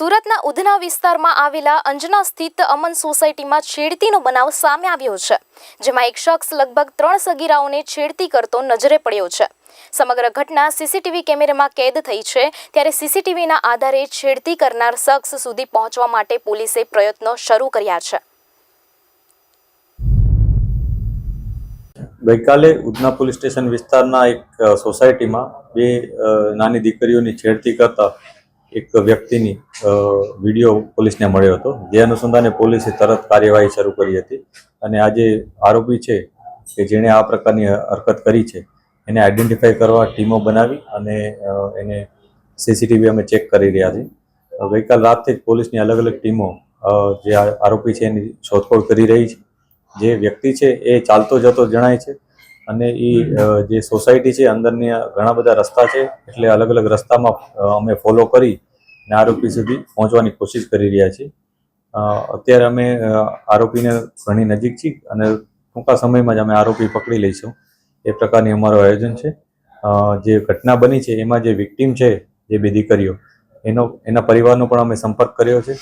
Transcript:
સુરતના ઉધના વિસ્તારમાં આવેલા અંજના સ્થિત અમન સોસાયટીમાં છેડતીનો બનાવ સામે આવ્યો છે, જેમાં એક શખ્સ લગભગ ત્રણ સગીરાઓને છેડતી કરતો નજરે પડ્યો છે. સમગ્ર ઘટના સીસીટીવી કેમેરામાં કેદ થઈ છે, ત્યારે સીસીટીવીના આધારે છેડતી કરનાર શખ્સ સુધી પહોંચવા માટે પોલીસે પ્રયત્નો શરૂ કર્યા છે. ગઈકાલે ઉધના પોલીસ સ્ટેશન વિસ્તારના એક સોસાયટીમાં બે નાની દીકરીઓની છેડતી કરતા એક વ્યક્તિની વીડિયો પોલીસને મળ્યો હતો. જે અનુસંધાને પોલીસે તરત કાર્યવાહી શરૂ કરી હતી. અને આજે આરોપી છે, કે જેણે આ પ્રકારની હરકત કરી છે, એને આઈડેન્ટિફાઈ કરવા ટીમો બનાવી અને એને સીસીટીવી અમે ચેક કરી રહ્યા છીએ. ગઈકાલ રાતથી જ પોલીસની અલગ અલગ ટીમો જે આ આરોપી છે એની શોધખોળ કરી રહી છે. જે વ્યક્તિ છે એ ચાલતો જતો જણાય છે. અને એ જે સોસાયટી છે, અંદરની ઘણા બધા રસ્તા છે, એટલે અલગ અલગ રસ્તામાં અમે ફોલો કરી અને આરોપી સુધી પહોંચવાની કોશિશ કરી રહ્યા છીએ. અત્યારે અમે આરોપીને ઘણી નજીક છીએ અને ટૂંકા સમયમાં જ અમે આરોપી પકડી લઈશું. એ પ્રકારની અમારું આયોજન છે. જે ઘટના બની છે, એમાં જે વિક્ટીમ છે, જે બે દીકરીઓ, એનો, એના પરિવારનો પણ અમે સંપર્ક કર્યો છે.